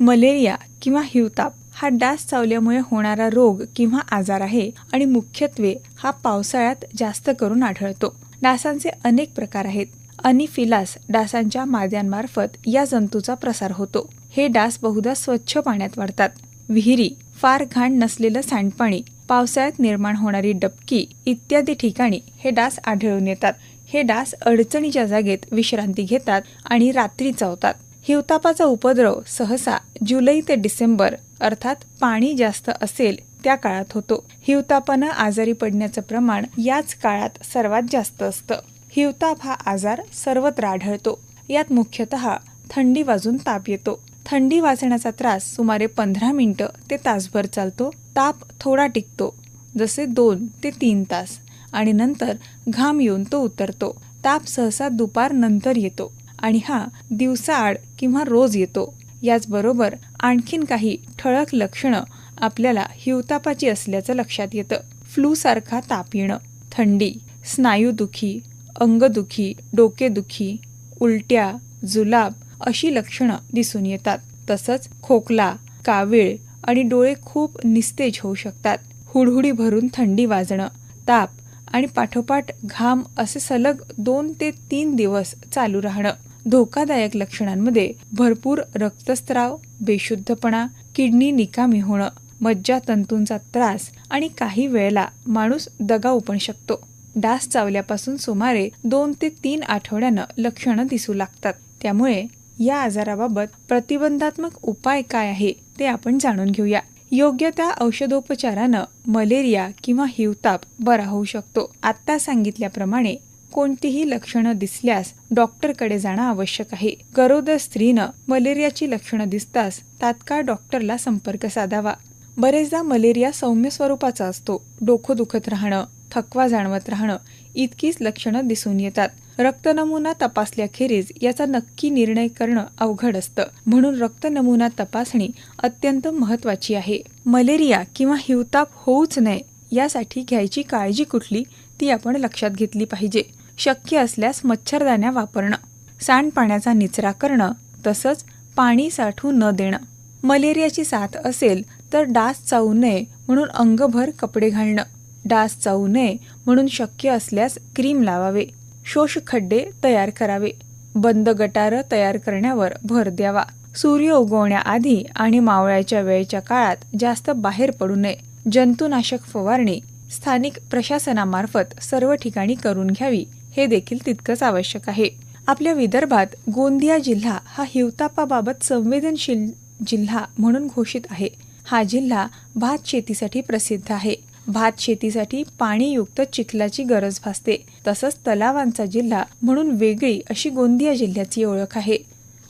Malaria किंवा हिवताप हा डास चावल्यामुळे होणारा रोग किंवा आजार आहे आणि मुख्यत्वे हा पावसाळ्यात जास्त करून आढळतो. डासांचे अनेक प्रकार आहेत. अनिफिलास डासांच्या माद्यांमार्फत या जंतूचा प्रसार होतो. हे डास बहुधा स्वच्छ पाण्यात वाढतात. विहिरी फार घाण नसलेलं सांडपाणी पावसाळ्यात निर्माण होणारी डबकी इत्यादी ठिकाणी हे डास आढळून येतात. हे डास अडचणीच्या जागेत विश्रांती घेतात आणि रात्री चावतात. हिवतापाचा उपद्रव सहसा जुलै ते डिसेंबर अर्थात पाणी जास्त असेल त्या काळात होतो. हिवतापानं आजारी पडण्याचं प्रमाण याच काळात सर्वात जास्त असतं. हिवताप हा आजार सर्वत्र आढळतो. यात मुख्यतः थंडी वाजून ताप येतो. थंडी वाजण्याचा त्रास सुमारे पंधरा मिनिटं ते तासभर चालतो. ताप थोडा टिकतो जसे दोन ते तीन तास आणि नंतर घाम येऊन तो उतरतो. ताप सहसा दुपार नंतर येतो. आणि हा दिवसाआड किंवा रोज येतो. याचबरोबर आणखीन काही ठळक लक्षणं आपल्याला हिवतापाची असल्याचं लक्षात येतं. फ्लूसारखा ताप येणं थंडी स्नायूदुखी अंगदुखी डोकेदुखी उलट्या जुलाब अशी लक्षणं दिसून येतात. तसंच खोकला कावीळ आणि डोळे खूप निस्तेज होऊ शकतात. हुडहुडी भरून थंडी वाजणं ताप आणि पाठोपाठ घाम असे सलग दोन ते तीन दिवस चालू राहणं. धोकादायक लक्षणांमध्ये भरपूर रक्तस्राव बेशुद्धपणा किडनी निकामी होणं मज्जातंतूंचा त्रास आणि काही वेळेला माणूस दगावू पण शकतो. डास चावल्यापासून सुमारे दोन ते तीन आठवड्यानं लक्षणं दिसू लागतात. त्यामुळे या आजाराबाबत प्रतिबंधात्मक उपाय काय आहे ते आपण जाणून घेऊया. योग्य त्या औषधोपचारानं मलेरिया किंवा हिवताप बरा होऊ शकतो. आत्ता सांगितल्याप्रमाणे कोणतीही लक्षणं दिसल्यास डॉक्टरकडे जाणं आवश्यक आहे. गरोदर स्त्रीनं मलेरियाची लक्षणं दिसताच तात्काळ डॉक्टरला संपर्क साधावा. बरेचदा मलेरिया सौम्य स्वरूपाचा असतो. डोकं दुखत राहणं थकवा जाणवत राहणं इतकीच लक्षणं दिसून येतात. रक्तनमुना तपासल्याखेरीज याचा नक्की निर्णय करणं अवघड असतं. म्हणून रक्तनमुना तपासणी अत्यंत महत्वाची आहे. मलेरिया किंवा हिवताप होऊच नये यासाठी घ्यायची काळजी कुठली ती आपण लक्षात घेतली पाहिजे. शक्य असल्यास मच्छरदाण्या वापरणं. सांडपाण्याचा निचरा करणं तसंच पाणी साठू न देणं. मलेरियाची साथ असेल तर डास चावू नये म्हणून अंगभर कपडे घालणं. डास चावू नये म्हणून शक्य असल्यास क्रीम लावावे. शोष खड्डे तयार करावे. बंद गटारं तयार करण्यावर भर द्यावा. सूर्य उगवण्याआधी आणि मावळ्याच्या वेळेच्या काळात जास्त बाहेर पडू नये. जंतुनाशक फवारणी स्थानिक प्रशासनामार्फत सर्व ठिकाणी करून घ्यावी. हे देखील तितकंच आवश्यक आहे. आपल्या विदर्भात गोंदिया जिल्हा हा हिवतापाबाबत संवेदनशील जिल्हा म्हणून घोषित आहे. हा जिल्हा भात शेतीसाठी प्रसिद्ध आहे. भात शेतीसाठी पाणीयुक्त चिखलाची गरज भासते. तसंच तलावांचा जिल्हा म्हणून वेगळी अशी गोंदिया जिल्ह्याची ओळख आहे.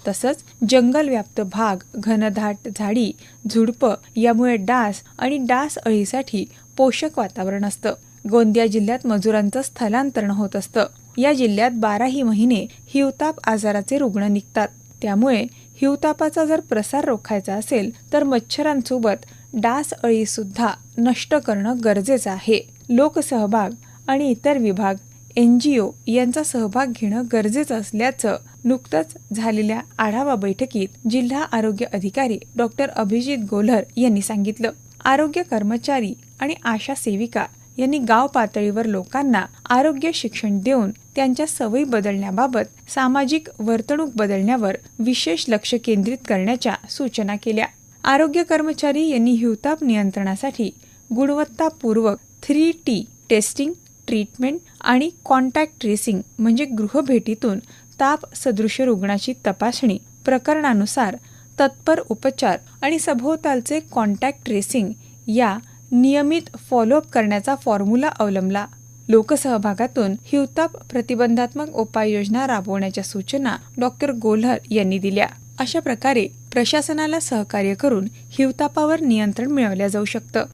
तसंच जंगलव्याप्त भाग घनदाट झाडी झुडपं यामुळे डास आणि डास अळीसाठी पोषक वातावरण असतं. गोंदिया जिल्ह्यात मजुरांचं स्थलांतरण होत असतं. या जिल्ह्यात बाराही महिने हिवताप आजाराचे रुग्ण निघतात. त्यामुळे हिवतापाचा जर प्रसार रोखायचा असेल तर मच्छरांसोबत डास अळी सुद्धा नष्ट करणं गरजेचं आहे. लोकसहभाग आणि इतर विभाग एन जी ओ यांचा सहभाग घेणं गरजेचं असल्याचं नुकतंच झालेल्या आढावा बैठकीत जिल्हा आरोग्य अधिकारी डॉक्टर अभिजित गोल्हर यांनी सांगितलं. आरोग्य कर्मचारी आणि आशा सेविका यांनी गाव पातळीवर लोकांना आरोग्य शिक्षण देऊन त्यांच्या सवयी बदलण्याबाबत सामाजिक वर्तणूक बदलण्यावर विशेष लक्ष केंद्रित करण्याच्या सूचना केल्या. आरोग्य कर्मचारी यांनी हिवताप नियंत्रणासाठी गुणवत्तापूर्वक थ्री टी टेस्टिंग ट्रीटमेंट आणि कॉन्टॅक्ट ट्रेसिंग म्हणजे गृहभेटीतून ताप सदृश रुग्णाची तपासणी प्रकरणानुसार तत्पर उपचार आणि सभोवतालचे कॉन्टॅक्ट ट्रेसिंग या नियमित फॉलोअप करण्याचा फॉर्म्युला अवलंबला. लोकसहभागातून हिवताप प्रतिबंधात्मक उपाययोजना राबवण्याच्या सूचना डॉक्टर गोल्हर यांनी दिल्या. अशा प्रकारे प्रशासनाला सहकार्य करून हिवतापावर नियंत्रण मिळवल्या जाऊ शकतं.